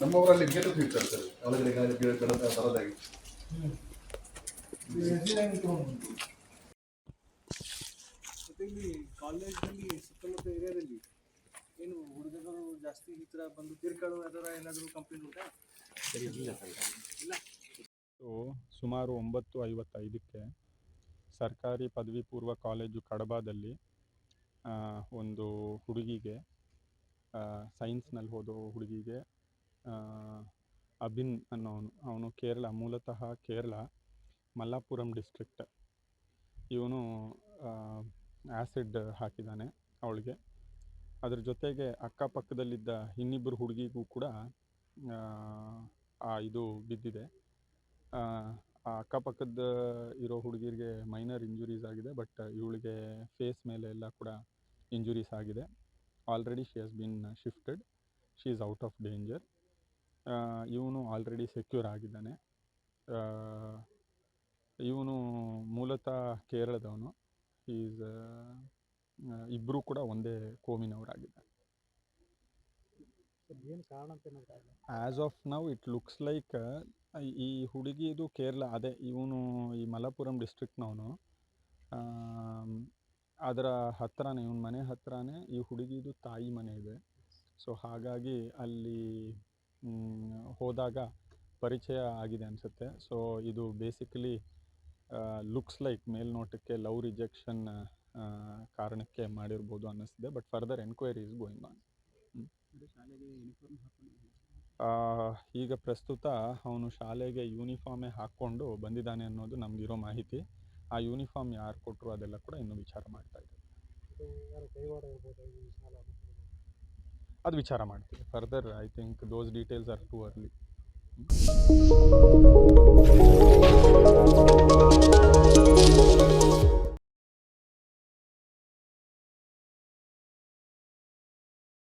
ನಮ್ಮ ಊರಲ್ಲಿ ಗೇಟ್ ಇರ್ತಾರೆ ಸರ್ ಒಳಗಡೆ ಗಾಡಿ ಗಿಡ ಗಿಡ ಬರೋದಾಗಿ ಮತ್ತೆ ಇಲ್ಲಿ ಕಾಲೇಜಲ್ಲಿ ಸುತ್ತಮುತ್ತ ಏರಿಯಾದಲ್ಲಿ ಏನು ಹುಡುಗರು ಜಾಸ್ತಿ ಈ ಥರ ಬಂದು ತೀರ್ಕೊಳ್ಳೋ ಅದರ ಏನಾದರೂ ಕಂಪ್ಲೇಂಟ್ ಉಂಟಾ? ಸೊ ಸುಮಾರು ಒಂಬತ್ತು ಐವತ್ತೈದಕ್ಕೆ ಸರ್ಕಾರಿ ಪದವಿ ಪೂರ್ವ ಕಾಲೇಜು ಕಡಬಾದಲ್ಲಿ ಒಂದು ಹುಡುಗಿಗೆ ಸೈನ್ಸ್ನಲ್ಲಿ ಓದೋ ಹುಡುಗಿಗೆ ಅಭಿನ್ ಅನ್ನೋನು ಅವನು ಕೇರಳ ಮೂಲತಃ ಕೇರಳ ಮಲ್ಲಾಪುರಂ ಡಿಸ್ಟ್ರಿಕ್ಟ್ ಇವನು ಆ್ಯಸಿಡ್ ಹಾಕಿದ್ದಾನೆ ಅವಳಿಗೆ. ಅದ್ರ ಜೊತೆಗೆ ಅಕ್ಕಪಕ್ಕದಲ್ಲಿದ್ದ ಇನ್ನಿಬ್ಬರು ಹುಡುಗಿಗೂ ಕೂಡ ಆ, ಇದು ಬಿದ್ದಿದೆ. ಆ ಆ ಅಕ್ಕಪಕ್ಕದ ಇರೋ ಹುಡುಗಿರಿಗೆ ಮೈನರ್ ಇಂಜುರೀಸ್ ಆಗಿದೆ ಬಟ್ ಇವಳಿಗೆ ಫೇಸ್ ಮೇಲೆ ಎಲ್ಲ ಕೂಡ ಇಂಜುರೀಸ್ ಆಗಿದೆ. Already she has been shifted she is out of danger ಇವನು ಆಲ್ರೆಡಿ ಸೆಕ್ಯೂರ್ ಆಗಿದ್ದಾನೆ. ಇವನು ಮೂಲತಃ ಕೇರಳದವನು. ಈಸ್ ಇಬ್ಬರೂ ಕೂಡ ಒಂದೇ ಕೋಮಿನವರಾಗಿದ್ದಾರೆ. As of now it looks like ಈ ಹುಡುಗಿದು ಕೇರಳ ಅದೇ ಇವನು ಈ ಮಲಪುರಂ ಡಿಸ್ಟ್ರಿಕ್ಟ್ನವನು ಅದರ ಹತ್ತಿರನೇ ಇವನ ಮನೆ ಹತ್ತಿರನೇ ಈ ಹುಡುಗಿದು ತಾಯಿ ಮನೆ ಇದೆ. ಸೊ ಹಾಗಾಗಿ ಅಲ್ಲಿ ಹೋದಾಗ ಪರಿಚಯ ಆಗಿದೆ ಅನಿಸುತ್ತೆ. ಸೊ ಇದು ಬೇಸಿಕಲಿ ಲುಕ್ಸ್ ಲೈಕ್ ಮೇಲ್ನೋಟಕ್ಕೆ ಲವ್ ರಿಜೆಕ್ಷನ್ ಕಾರಣಕ್ಕೆ ಮಾಡಿರ್ಬೋದು ಅನ್ನಿಸ್ತಿದೆ. But further enquiry is going on ಈಗ ಪ್ರಸ್ತುತ ಅವನು ಶಾಲೆಗೆ ಯೂನಿಫಾರ್ಮೇ ಹಾಕ್ಕೊಂಡು ಬಂದಿದ್ದಾನೆ ಅನ್ನೋದು ನಮಗಿರೋ ಮಾಹಿತಿ. ಆ ಯೂನಿಫಾರ್ಮ್ ಯಾರು ಕೊಟ್ಟರು ಅದೆಲ್ಲ ಕೂಡ ಇನ್ನೂ ವಿಚಾರ ಮಾಡ್ತಾ ಇದ್ದೀವಿ ಅದು ವಿಚಾರ ಮಾಡ್ತೀವಿ. Further I think those details are too early